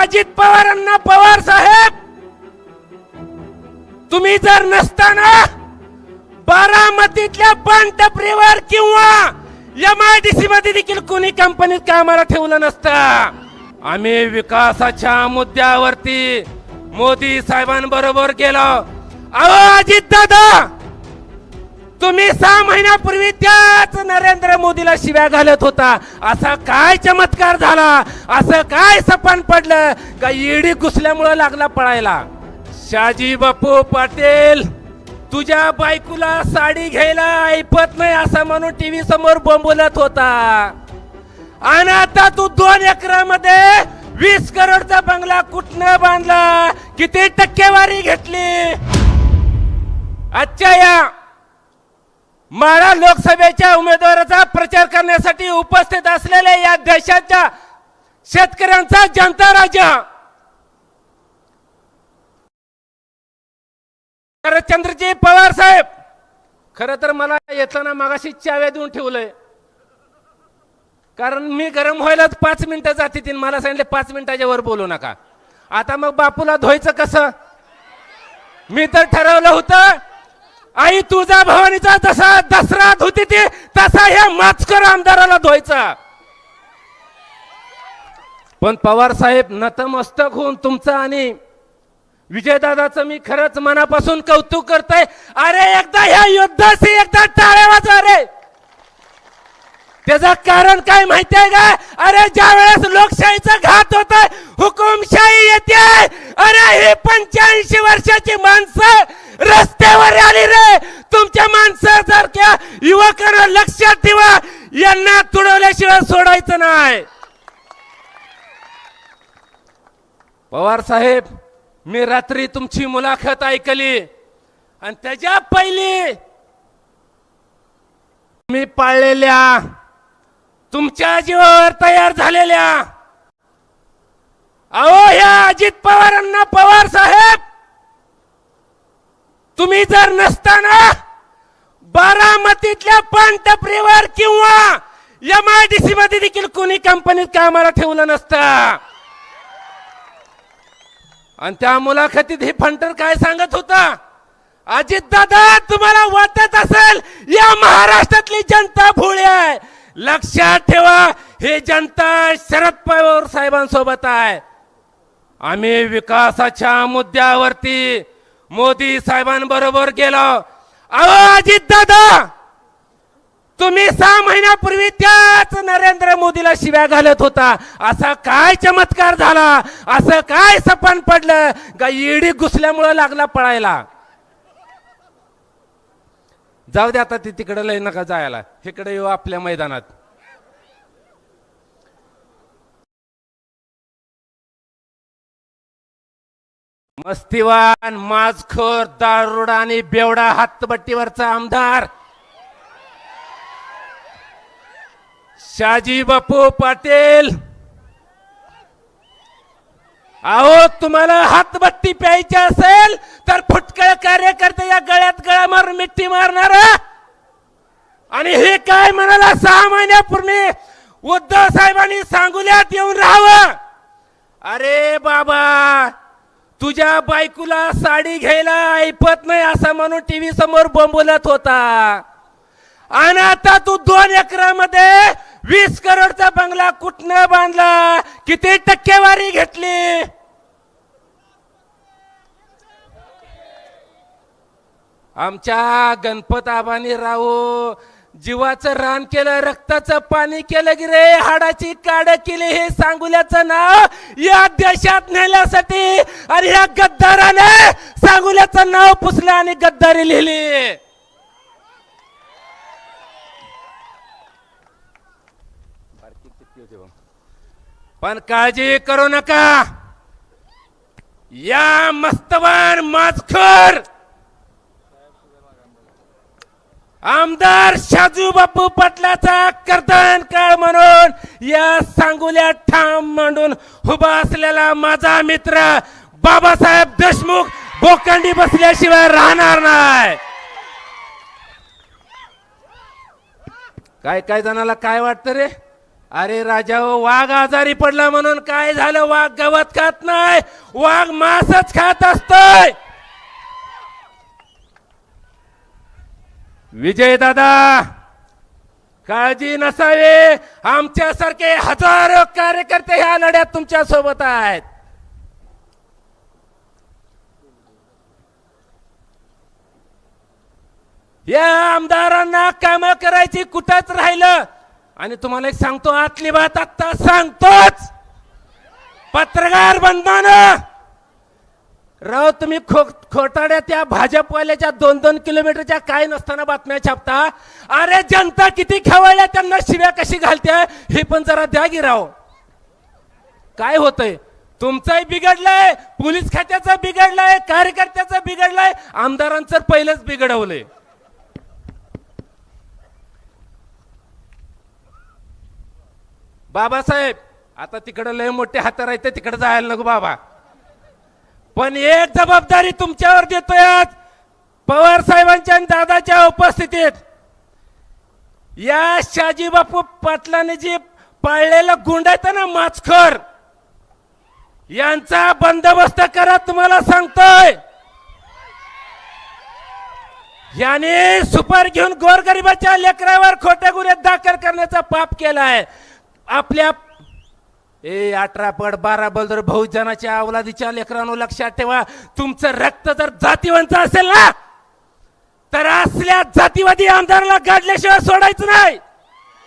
अजित पवारांना पवार साहेब तुम्ही जर नसताना बारामतीतल्या पानटपरीवर किंवा एम आय डी सी मध्ये देखील कोणी कंपनीत कामाला ठेवलं नसतं. आम्ही विकासाच्या मुद्द्यावरती मोदी साहेबांबरोबर गेलो. अहो अजित दादा तुम्ही सहा महिन्यापूर्वी त्याच नरेंद्र मोदीला शिव्या घालत होता. असा काय चमत्कार झाला? असं काय सपन पडलं? का ईडी घुसल्यामुळं लागला पळायला? शाजी बापू पाटील तुझ्या बायकोला साडी घ्यायला ऐपत नाही असं म्हणून टीव्ही समोर बोंबलत होता. आणि आता तू दोन एकरामध्ये वीस करोडचा बंगला कुठनं बांधला? किती टक्केवारी घेतली? अच्छा या माळा लोकसभेच्या उमेदवाराचा प्रचार करण्यासाठी उपस्थित असलेल्या या देशाच्या शेतकऱ्यांचा जनता राजा शरदचंद्रजी पवार साहेब खर तर मला येताना मागाशी चाव्या देऊन ठेवलंय. कारण मी गरम व्हायलाच पाच मिनिटं जाते तीन. मला सांगितले पाच मिनिटाच्या वर बोलू नका. आता मग बापूला धुवायचं कसं? मी तर ठरवलं होतं आई तुझा भवानीचा जसा दसरा धुती ती तसा ह्या माचकर आमदाराला धुवायचा. पण पवार साहेब नतमस्तक होऊन तुमचं आणि विजयदादाचं मी खरंच मनापासून कौतुक करतोय. अरे एकदा ह्या युद्धाशी एकदा टाळ्या वाजवा रे. त्याचं कारण काय माहितीये का? अरे ज्या वेळेस लोकशाहीचा घात होत हुकुमशाही येते. अरे ही पंच्याऐंशी वर्षाची माणसं रस्त्यावर आली रे. तुमच्या माणसासारख्या युवकांना लक्षात ठेवा यांना तुडवल्याशिवाय सोडायचं नाही. पवार साहेब मी रात्री तुमची मुलाखत ऐकली. आणि त्याच्या पहिली मी पाळलेल्या तुमच्या जीवावर तयार झालेल्या अहो ह्या अजित पवारांना पवार साहेब तुम्ही जर नसताना बारामतीतल्या पानटपरीवर किंवा एम आय डी सी मध्ये देखील कोणी कंपनीत कामाला ठेवलं नसतं. आणि त्या मुलाखतीत हे फंटर काय सांगत होता? अजित दादा तुम्हाला वाटत असेल या महाराष्ट्रातली जनता भोळी आहे. लक्षात ठेवा हे जनता शरद पवार साहेबांसोबत आहे. आम्ही विकासाच्या मुद्द्यावरती मोदी साहेबांबरोबर गेलो. अहो अजित दादा तुम्ही सहा महिन्यापूर्वी त्याच नरेंद्र मोदीला शिव्या घालत होता. असा काय चमत्कार झाला? असं काय सपन पडलं? का ईडी घुसल्यामुळं लागला पळायला? जाऊ दे आता ती तिकडे लय नका जायला. इकडे येऊ आपल्या मैदानात. मस्तीवान माजखोर दारुडा आणि बेवडा हातबट्टीवरचा आमदार. शाजी बापू पाटील. अहो तुम्हाला हातबत्ती प्यायची असेल तर फुटकळ कार्यकर्ते या गळ्यात गळा मारून मिठी मारणार आणि हे काय म्हणाला सहा महिन्यापूर्वी? उद्धव साहेबांनी सांगुल्यात येऊन राहावं. अरे बाबा तुझ्या बायकोला साडी घ्यायला ऐपत नाही असं म्हणून टीव्ही समोर बोंबलत होता. आणि आता तू दोन एकरामध्ये वीस करोडचा बंगला कुठनं बांधला? किती टक्केवारी घेतली? आमच्या गणपत आबानी राहू जीवाचं रान केलं रक्ताचं पाणी केलं की रे हाडाची काड केली हे सांगुल्याचं नाव या देशात नेल्यासाठी आणि ह्या गद्दाराने सांगुल्याचं नाव पुसलं आणि गद्दारी लिहिली. पण काळजी करू नका. या मस्तवान माजखर. आमदार शाजू बापू पाटलाचा कर्तन काळ म्हणून या सांगुल्या ठाम मांडून उभा असलेला माझा मित्र बाबासाहेब देशमुख बोकांडी बसल्याशिवाय राहणार नाही. काय काय जणाला काय वाटतं रे? अरे राजा हो, वाघ आजारी पडला म्हणून काय झालं? वाघ गवत खात नाही वाघ मासच खात असतोय. विजय दादा काळजी नसावी. आमच्यासारखे हजारो कार्यकर्ते ह्या लढ्यात तुमच्यासोबत आहेत. या आमदारांना काम करायची कुठंच राहिलं. आणि तुम्हाला एक सांगतो आतली बात आत्ता सांगतोच. पत्रकार बंधनं राव तुम्ही खो खोटाड्या त्या भाजपवाल्याच्या दोन दोन किलोमीटरच्या काय नसताना बातम्या छापता? अरे जनता किती खवळल्या त्यांना शिव्या कशी घालत्या? हे पण जरा द्या की राव. काय होतंय? तुमचंही बिघडलंय पोलीस खात्याचं बिघडलंय कार्यकर्त्याचं बिघडलंय आमदारांचं पहिलंच बिघडवलंय. बाबासाहेब आता तिकडं लय मोठे हात राहते तिकडे जायला नको बाबा. पण एक जबाबदारी तुमच्यावर देतोय आज पवार साहेबांच्या आणि दादाच्या उपस्थितीत. या शाजी बापू पाटलाने जे पाळलेला गुंड आहेत ना माचखर. यांचा बंदोबस्त करा तुम्हाला सांगतोय. याने सुपार घेऊन गोरगरिबाच्या लेकरावर खोट्या गुन्ह्यात दाखल करण्याचा पाप केला आहे आपल्या ए अठरा पट बारा बलदर बहुजनाच्या अवलादीच्या लेकरांनो लक्षात ठेवा तुमचं रक्त जर जातीवंत असेल ना तर असल्या जातीवादी आमदाराला गाडल्याशिवाय सोडायचं नाही.